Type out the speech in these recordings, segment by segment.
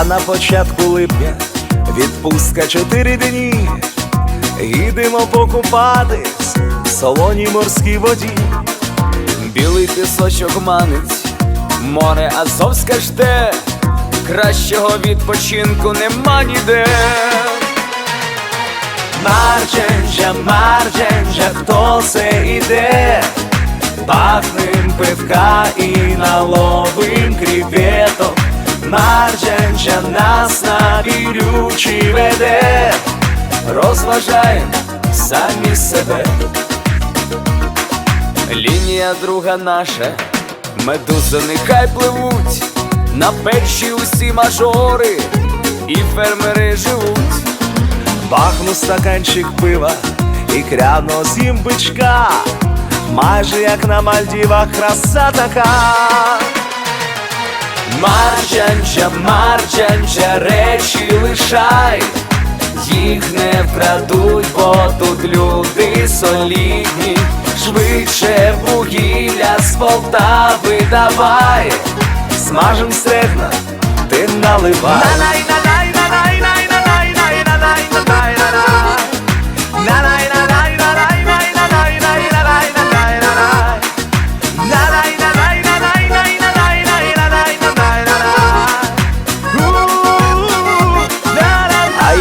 А на початку липня відпустка чотири дні. Їдемо покупатись в солоній морській воді. Білий пісочок манить, море Азовське жде, кращого відпочинку нема ніде. Мардженджа, Мардженджа, хто це іде? Бахнем пивка і наловим кріветок. Мардженджа нас на вірючі веде, розважаєм самі себе. Лінія друга наша, медузи нехай пливуть, на перші усі мажори, і фермери живуть. Бахну стаканчик пива і кряно з'їм бичка, майже як на Мальдівах краса така. Марджанча, марчанча, речі лишай, їх не вкрадуть, бо тут люди солідні, швидше вугілля з Полтави давай, смажем стегна, ти наливай.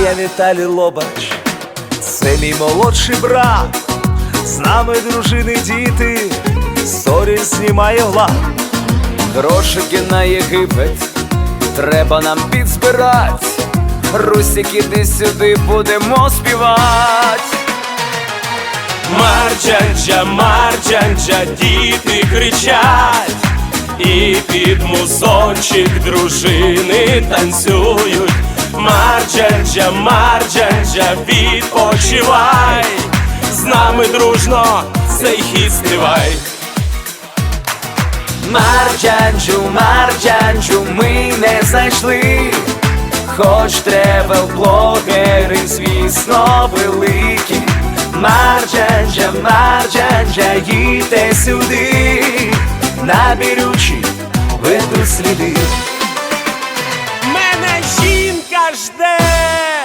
Я Віталій Лобач, це мій молодший брат, з нами дружини діти, сорі знімає глад. Грошики на Єгипет, треба нам підзбирать. Русик, іди сюди, будемо співать. Марджанджа, марджанджа, діти кричать, і під музончик дружини танцюють. Марджанджа, марджанджа, відпочивай, з нами дружно цей хіт співай. Марджанджу, Марджанджу, ми не знайшли, хоч тревел блогери, звісно, великі. Марджанджа, Марджанджа, їдьте сюди, на бірючі веду сліди. Жде.